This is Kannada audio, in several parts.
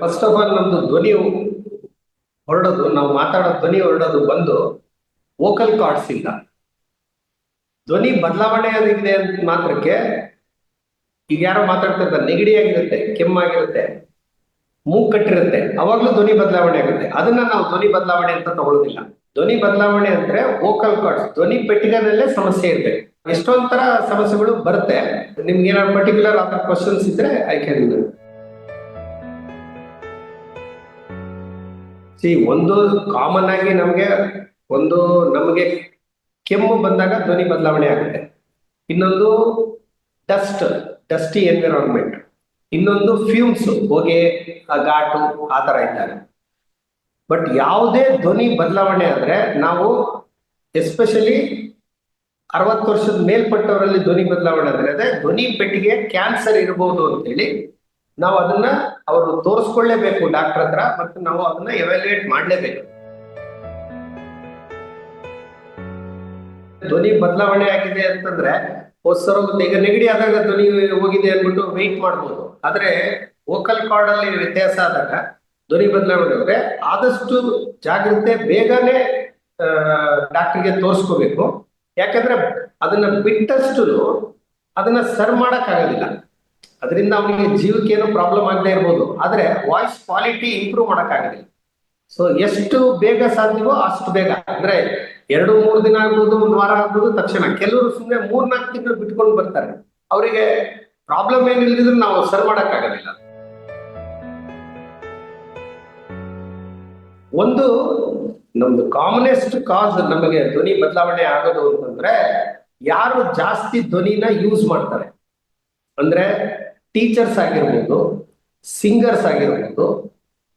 ಫಸ್ಟ್ ಆಫ್ ಆಲ್ ನಮ್ದು ಧ್ವನಿ ಹೊರಡೋದು, ನಾವು ಮಾತಾಡೋ ಧ್ವನಿ ಹೊರಡೋದು ಬಂದು ವೋಕಲ್ ಕಾರ್ಡ್ಸ್ ಇಂದ. ಧ್ವನಿ ಬದಲಾವಣೆ ಆಗಿದೆ ಅಂತ ಮಾತ್ರಕ್ಕೆ ಈಗ ಯಾರೋ ಮಾತಾಡ್ತಿರ್ತಾರೆ ನೆಗಡಿ ಆಗಿರುತ್ತೆ ಕೆಮ್ಮಾಗಿರುತ್ತೆ ಮೂಗ್ ಕಟ್ಟಿರುತ್ತೆ, ಅವಾಗ್ಲೂ ಧ್ವನಿ ಬದಲಾವಣೆ ಆಗುತ್ತೆ. ಅದನ್ನ ನಾವು ಧ್ವನಿ ಬದಲಾವಣೆ ಅಂತ ತಗೊಳ್ಳೋದಿಲ್ಲ ಧ್ವನಿ ಬದಲಾವಣೆ ಅಂದ್ರೆ ವೋಕಲ್ ಕಾರ್ಡ್ಸ್ ಧ್ವನಿ ಪೆಟ್ಟಿಗೆನಲ್ಲೇ ಸಮಸ್ಯೆ ಇರ್ಬೇಕು ಎಷ್ಟೊಂದ್ ತರ ಸಮಸ್ಯೆಗಳು ಬರುತ್ತೆ. ನಿಮ್ಗೆ ಏನಾದ್ರು ಪರ್ಟಿಕ್ಯುಲರ್ ಆದ ಕ್ವಶನ್ಸ್ ಇದ್ರೆ ಐ ಕ್ಯಾನ್ ಸಿ ಒಂದು ಕಾಮನ್ ಆಗಿ ನಮಗೆ ಒಂದು ನಮಗೆ ಕೆಮ್ಮು ಬಂದಾಗ ಧ್ವನಿ ಬದಲಾವಣೆ ಆಗುತ್ತೆ. ಇನ್ನೊಂದು ಡಸ್ಟ್ ಡಸ್ಟಿ ಎನ್ವಿರಾನ್ಮೆಂಟ್ ಇನ್ನೊಂದು ಫ್ಯೂಮ್ಸ್ ಹೊಗೆ, ಘಾಟು, ಆ ತರ ಇದ್ದಾರೆ. ಬಟ್ ಯಾವುದೇ ಧ್ವನಿ ಬದಲಾವಣೆ ಆದ್ರೆ ನಾವು ಎಸ್ಪೆಷಲಿ ಅರವತ್ತು ವರ್ಷದ ಮೇಲ್ಪಟ್ಟವರಲ್ಲಿ ಧ್ವನಿ ಬದಲಾವಣೆ ಆದರೆ ಅದೇ ಧ್ವನಿ ಪೆಟ್ಟಿಗೆ ಕ್ಯಾನ್ಸರ್ ಇರಬಹುದು ಅಂತೇಳಿ ನಾವು ಅದನ್ನ ಅವರು ತೋರಿಸ್ಕೊಳ್ಳೇಬೇಕು ಡಾಕ್ಟರ್ ಹತ್ರ ಮತ್ತು ನಾವು ಅದನ್ನ ಎವ್ಯಾಲ್ಯೂಯೇಟ್ ಮಾಡ್ಲೇಬೇಕು. ಧ್ವನಿ ಬದಲಾವಣೆ ಆಗಿದೆ ಅಂತಂದ್ರೆ ಹೋಗ್ತಾ ಹೋಗುತ್ತೆ ಈಗ ನೆಗಡಿ ಆದಾಗ ಧ್ವನಿ ಹೋಗಿದೆ ಅಂದ್ಬಿಟ್ಟು ವೆಯ್ಟ್ ಮಾಡ್ಬೋದು. ಆದ್ರೆ ವೋಕಲ್ ಕಾರ್ಡ್ ಅಲ್ಲಿ ವ್ಯತ್ಯಾಸ ಆದಾಗ ಧ್ವನಿ ಬದಲಾವಣೆ ಅಂದ್ರೆ ಆದಷ್ಟು ಜಾಗ್ರತೆ ಬೇಗನೆ ಡಾಕ್ಟರ್ಗೆ ತೋರಿಸ್ಕೋಬೇಕು. ಯಾಕಂದ್ರೆ ಅದನ್ನ ಬಿಟ್ಟಷ್ಟು ಅದನ್ನ ಸರ್ ಮಾಡಕ್ ಆಗೋದಿಲ್ಲ ಅದರಿಂದ ಅವನಿಗೆ ಜೀವಕ್ಕೆ ಏನೋ ಪ್ರಾಬ್ಲಮ್ ಆಗದೆ ಇರ್ಬೋದು. ಆದ್ರೆ ವಾಯ್ಸ್ ಕ್ವಾಲಿಟಿ ಇಂಪ್ರೂವ್ ಮಾಡಕ್ ಆಗೋದಿಲ್ಲ ಸೊ ಎಷ್ಟು ಬೇಗ ಸಾಧ್ಯವೋ ಅಷ್ಟು ಬೇಗ. ಅಂದ್ರೆ ಎರಡು, ಮೂರು ದಿನ ಆಗ್ಬೋದು, ಒಂದು ವಾರ ಆಗ್ಬೋದು, ತಕ್ಷಣ. ಕೆಲವರು ಸುಮ್ಮನೆ ಮೂರ್, ನಾಲ್ಕು ತಿಂಗಳು ಬಿಟ್ಕೊಂಡು ಬರ್ತಾರೆ. ಅವರಿಗೆ ಪ್ರಾಬ್ಲಮ್ ಏನಿಲ್ಲದಿದ್ರು ನಾವು ಸರ್ ಮಾಡಕ್ ಆಗೋದಿಲ್ಲ ಒಂದು, ನಮ್ದು ಕಾಮನೆಸ್ಟ್ ಕಾಸ್ ನಮಗೆ ಧ್ವನಿ ಬದಲಾವಣೆ ಆಗೋದು ಅಂತಂದ್ರೆ ಯಾರು ಜಾಸ್ತಿ ಧ್ವನಿನ ಯೂಸ್ ಮಾಡ್ತಾರೆ. ಅಂದ್ರೆ ಟೀಚರ್ಸ್ ಆಗಿರ್ಬೋದು ಸಿಂಗರ್ಸ್ ಆಗಿರ್ಬೋದು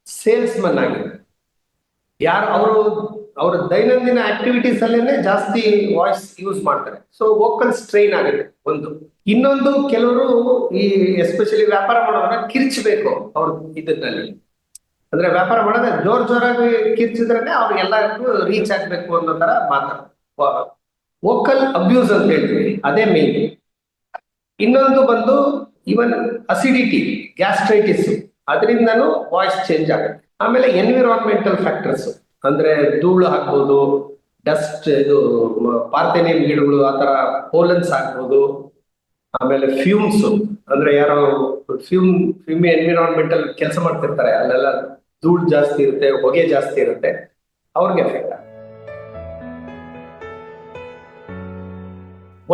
ಸೇಲ್ಸ್ ಮನ್ ಆಗಿರ್ಬೋದು. ಯಾರು ಅವರು, ಅವ್ರ ದೈನಂದಿನ ಆಕ್ಟಿವಿಟೀಸ್ ಅಲ್ಲೇನೆ ಜಾಸ್ತಿ ವಾಯ್ಸ್ ಯೂಸ್ ಮಾಡ್ತಾರೆ. ಸೊ ವೋಕಲ್ ಸ್ಟ್ರೈನ್ ಆಗುತ್ತೆ ಒಂದು. ಇನ್ನೊಂದು ಕೆಲವರು ಈ ಎಸ್ಪೆಷಲಿ ವ್ಯಾಪಾರ ಮಾಡೋದನ್ನ ಕಿರ್ಚಬೇಕು ಅವ್ರ ಇದ್ರಲ್ಲಿ ಅಂದ್ರೆ ವ್ಯಾಪಾರ ಮಾಡೋದ ಜೋರ್ ಜೋರಾಗಿ ಕಿರ್ಚಿದ್ರೇನೆ ಅವ್ರಿಗೆಲ್ಲರಿಗೂ ರೀಚ್ ಆಗ್ಬೇಕು ಅನ್ನೋ ತರ ಮಾತಾಡ ವೋಕಲ್ ಅಬ್ಯೂಸ್ ಅಂತ ಹೇಳ್ತೀವಿ. ಅದೇ ಮೇನ್ ಇನ್ನೊಂದು ಬಂದು ಇವನ್ ಅಸಿಡಿಟಿ ಗ್ಯಾಸ್ಟ್ರೈಟಿಸ್ ಅದರಿಂದನೂ ವಾಯ್ಸ್ ಚೇಂಜ್ ಆಗುತ್ತೆ. ಆಮೇಲೆ ಎನ್ವಿರಾನ್ಮೆಂಟಲ್ ಫ್ಯಾಕ್ಟರ್ಸ್ ಅಂದ್ರೆ ಧೂಳು ಹಾಕ್ಬೋದು ಡಸ್ಟ್ ಇದು ಪಾರ್ಥೆನಿಯಂ ಗಿಡಗಳು ಆತರ ಪೋಲನ್ಸ್ ಹಾಕ್ಬೋದು ಆಮೇಲೆ ಫ್ಯೂಮ್ಸ್ ಅಂದ್ರೆ ಯಾರೋ ಫ್ಯೂಮ್ ಫ್ಯೂಮ್ ಎನ್ವಿರಾನ್ಮೆಂಟಲ್ ಕೆಲಸ ಮಾಡ್ತಿರ್ತಾರೆ, ಅಲ್ಲೆಲ್ಲ ಧೂಳು ಜಾಸ್ತಿ ಇರುತ್ತೆ, ಹೊಗೆ ಜಾಸ್ತಿ ಇರುತ್ತೆ, ಅವ್ರಿಗೆ ಎಫೆಕ್ಟ್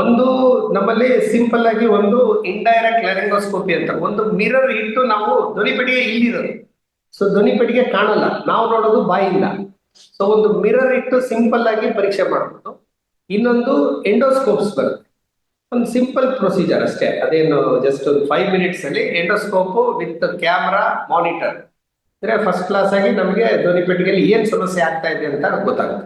ಒಂದು ನಮ್ಮಲ್ಲಿ ಸಿಂಪಲ್ ಆಗಿ ಒಂದು ಇಂಡೈರೆಕ್ಟ್ ಲೆರಿಂಗೋಸ್ಕೋಪಿ ಅಂತ, ಒಂದು ಮಿರರ್ ಇಟ್ಟು ನಾವು ಧ್ವನಿಪೆಟ್ಟಿಗೆ ಇಲ್ಲಿರೋದು. ಸೊ ಧ್ವನಿಪೆಟ್ಟಿಗೆ ಕಾಣಲ್ಲ, ನಾವು ನೋಡೋದು ಬಾಯಿಂದ. ಸೊ ಒಂದು ಮಿರರ್ ಇಟ್ಟು ಸಿಂಪಲ್ ಆಗಿ ಪರೀಕ್ಷೆ ಮಾಡ್ಬೋದು. ಇನ್ನೊಂದು ಎಂಡೋಸ್ಕೋಪ್ಸ್ ಬರುತ್ತೆ. ಒಂದು ಸಿಂಪಲ್ ಪ್ರೊಸೀಜರ್ ಅಷ್ಟೇ, ಅದೇನು ಜಸ್ಟ್ ಒಂದು ಫೈವ್ ಮಿನಿಟ್ಸ್ ಅಲ್ಲಿ ಎಂಡೋಸ್ಕೋಪ್ ವಿತ್ ಕ್ಯಾಮ್ರಾ ಮಾನಿಟರ್ ಅಂದ್ರೆ ಫಸ್ಟ್ ಕ್ಲಾಸ್ ಆಗಿ ನಮಗೆ ಧ್ವನಿಪೆಟ್ಟಿಗೆಯಲ್ಲಿ ಏನ್ ಸಮಸ್ಯೆ ಆಗ್ತಾ ಇದೆ ಅಂತ ಗೊತ್ತಾಗುತ್ತೆ.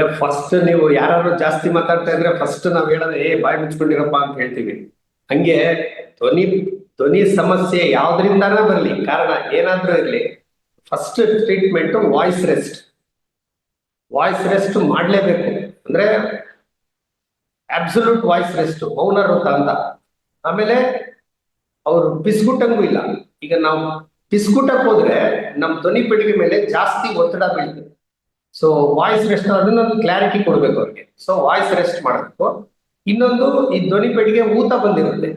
ಫಸ್ಟ್ ನೀವು ಯಾರು ಜಾಸ್ತಿ ಮಾತಾಡ್ತಾ ಇದ್ರೆ ಫಸ್ಟ್ ನಾವ್ ಹೇಳೋದು, ಏ, ಬಾಯಿ ಮುಚ್ಕೊಂಡಿರಪ್ಪ ಅಂತ ಹೇಳ್ತೀವಿ. ಹಂಗೆ ಧ್ವನಿ ಧ್ವನಿ ಸಮಸ್ಯೆ ಯಾವ್ದ್ರಿಂದಾನ ಬರಲಿ. ಕಾರಣ ಏನಾದ್ರೂ ಇರ್ಲಿ. First treatment voice rest voice rest ಮಾಡ್ಲೇಬೇಕು. ಅಂದ್ರೆ ಅಬ್ಸಲ್ಯೂಟ್ ವಾಯ್ಸ್ ರೆಸ್ಟ್ ಮೌನ ವೃತ್ತ ಅಂತ. ಆಮೇಲೆ ಅವ್ರು ಬಿಸ್ಗುಟ್ಟಂಗೂ ಇಲ್ಲ. ಈಗ ನಾವು ಬಿಸ್ಗುಟ್ಟಕ್ಕೆ ಹೋದ್ರೆ ನಮ್ ಧ್ವನಿ ಪೆಟ್ಟಿಗೆ ಮೇಲೆ ಜಾಸ್ತಿ ಒತ್ತಡ ಬೀಳ್ತದೆ. ಸೊ ವಾಯ್ಸ್ ರೆಸ್ಟ್ ಅದನ್ನೊಂದು ಕ್ಲಾರಿಟಿ ಕೊಡ್ಬೇಕು ಅವ್ರಿಗೆ. ಸೊ ವಾಯ್ಸ್ ರೆಸ್ಟ್ ಮಾಡಬೇಕು. ಇನ್ನೊಂದು ಈ ಧ್ವನಿ ಪೆಟ್ಟಿಗೆ ಊತ ಬಂದಿರುತ್ತೆ.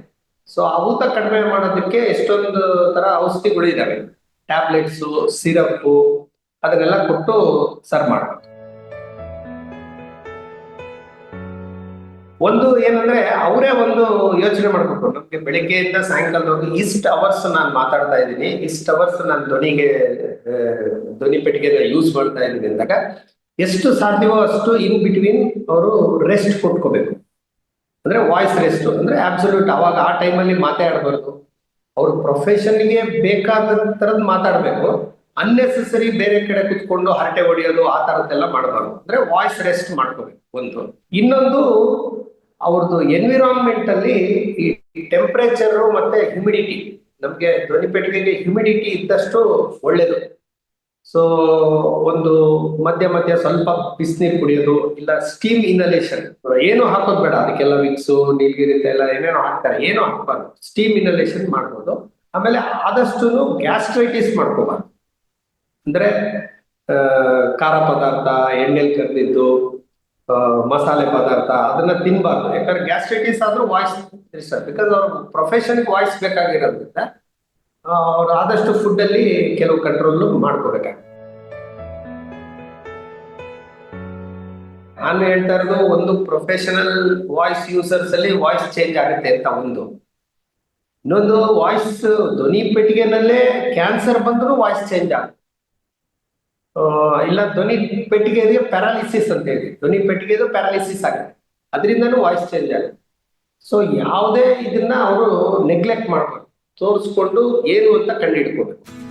ಸೊ ಆ ಊತ ಕಡಿಮೆ ಮಾಡೋದಕ್ಕೆ ಎಷ್ಟೊಂದು ತರ ಔಷಧಿಗಳು ಇದಾವೆ. ಟ್ಯಾಬ್ಲೆಟ್ಸ್ ಸಿರಪ್ ಅದನ್ನೆಲ್ಲ ಕೊಟ್ಟು ಸರ್ವ್ ಮಾಡಬೇಕು. ಒಂದು ಏನಂದ್ರೆ, ಅವರೇ ಒಂದು ಯೋಚನೆ ಮಾಡ್ಬೇಕು ನಮ್ಗೆ ಬೆಳಿಗ್ಗೆಯಿಂದ ಸಾಯಂಕಾಲದವರೆಗೂ ಇಷ್ಟು ಅವರ್ಸ್ ನಾನು ಮಾತಾಡ್ತಾ ಇದ್ದೀನಿ, ಇಷ್ಟು ಅವರ್ಸ್ ನಾನು ಧ್ವನಿಗೆ ಧ್ವನಿ ಪೆಟ್ಟಿಗೆ ಯೂಸ್ ಮಾಡ್ತಾ ಇದ್ದೀನಿ ಅಂದಾಗ ಎಷ್ಟು ಸಾಧ್ಯವೋ ಅಷ್ಟು ಇನ್ ಬಿಟ್ವೀನ್ ಅವರು ರೆಸ್ಟ್ ಕೊಟ್ಕೋಬೇಕು. ಅಂದ್ರೆ ವಾಯ್ಸ್ ರೆಸ್ಟ್ ಅಂದ್ರೆ ಅಬ್ಸಲ್ಯೂಟ್ ಅವಾಗ ಆ ಟೈಮಲ್ಲಿ ಮಾತಾಡಬಾರ್ದು. ಅವ್ರ ಪ್ರೊಫೆಷನ್ಗೆ ಬೇಕಾದ ತರದ್ ಮಾತಾಡ್ಬೇಕು. ಅನ್ನೆಸೆಸರಿ ಬೇರೆ ಕಡೆ ಕುತ್ಕೊಂಡು ಹರಟೆ ಹೊಡೆಯೋದು ಆ ತರದ್ದೆಲ್ಲ ಮಾಡಬಾರ್ದು. ಅಂದ್ರೆ ವಾಯ್ಸ್ ರೆಸ್ಟ್ ಮಾಡ್ಕೋಬೇಕು ಒಂದು. ಇನ್ನೊಂದು ಅವ್ರದ್ದು ಎನ್ವಿರಾನ್ಮೆಂಟ್ ಅಲ್ಲಿ ಈ ಟೆಂಪರೇಚರ್ ಮತ್ತೆ ಹ್ಯುಮಿಡಿಟಿ ನಮ್ಗೆ ಧ್ವನಿ ಪೆಟ್ಟಿಗೆಗೆ ಹ್ಯುಮಿಡಿಟಿ ಇದ್ದಷ್ಟು ಒಳ್ಳೇದು. ಸೊ ಒಂದು ಮಧ್ಯ ಮಧ್ಯ ಸ್ವಲ್ಪ ಬಿಸಿನೀರು ಕುಡಿಯೋದು ಇಲ್ಲ ಸ್ಟೀಮ್ ಇನಲೇಷನ್ ಏನು ಹಾಕೋದ್ ಬೇಡ, ಅದಕ್ಕೆಲ್ಲ ವಿಕ್ಸು ನೀಲ್ಗಿರಿ ಎಲ್ಲ ಏನೇನೋ ಹಾಕ್ತಾರೆ, ಏನೋ ಹಾಕ್ಬಾರ್ದು. ಸ್ಟೀಮ್ ಇನಲೇಷನ್ ಮಾಡ್ಬೋದು. ಆಮೇಲೆ ಆದಷ್ಟು ಗ್ಯಾಸ್ಟ್ರೈಟಿಸ್ ಮಾಡ್ಕೋಬಾರ್ದು. ಅಂದ್ರೆ ಖಾರ ಪದಾರ್ಥ, ಎಣ್ಣೆಲಿ ಕರೆದಿದ್ದು ಮಸಾಲೆ ಪದಾರ್ಥ ಅದನ್ನ ತಿನ್ಬಾರ್ದು. ಯಾಕಂದ್ರೆ ಗ್ಯಾಸ್ಟ್ರೈಟಿಸ್ ಆದ್ರೂ ವಾಯ್ಸ್ ಬಿಕಾಸ್ ಅವ್ರ ಪ್ರೊಫೆಷನ್ ವಾಯ್ಸ್ ಬೇಕಾಗಿರೋದ್ರಿಂದ ಅವ್ರು ಆದಷ್ಟು ಫುಡ್ ಅಲ್ಲಿ ಕೆಲವು ಕಂಟ್ರೋಲ್ ಮಾಡ್ಕೋಬೇಕಾಗುತ್ತೆ. ನಾನು ಹೇಳ್ತಾ ಇರೋದು ಒಂದು ಪ್ರೊಫೆಷನಲ್ ವಾಯ್ಸ್ ಯೂಸರ್ಸ್ ಅಲ್ಲಿ ವಾಯ್ಸ್ ಚೇಂಜ್ ಆಗುತ್ತೆ ಅಂತ ಒಂದು. ಇನ್ನೊಂದು ವಾಯ್ಸ್ ಧ್ವನಿ ಪೆಟ್ಟಿಗೆನಲ್ಲೇ ಕ್ಯಾನ್ಸರ್ ಬಂದರೂ ವಾಯ್ಸ್ ಚೇಂಜ್ ಆಗುತ್ತೆ. ಇಲ್ಲ, ಧ್ವನಿ ಪೆಟ್ಟಿಗೆಗೆ ಪ್ಯಾರಾಲಿಸಿಸ್ ಅಂತ ಹೇಳಿ. ಧ್ವನಿ ಪೆಟ್ಟಿಗೆದು ಪ್ಯಾರಾಲಿಸಿಸ್ ಆಗುತ್ತೆ. ಅದರಿಂದನೂ ವಾಯ್ಸ್ ಚೇಂಜ್ ಆಗುತ್ತೆ. ಸೊ ಯಾವುದೇ ಇದನ್ನ ಅವರು ನೆಗ್ಲೆಕ್ಟ್ ಮಾಡಬಾರ್ದು. ತೋರಿಸ್ಕೊಂಡು ಏನು ಅಂತ ಕಂಡುಹಿಡ್ಕೋಬೇಕು.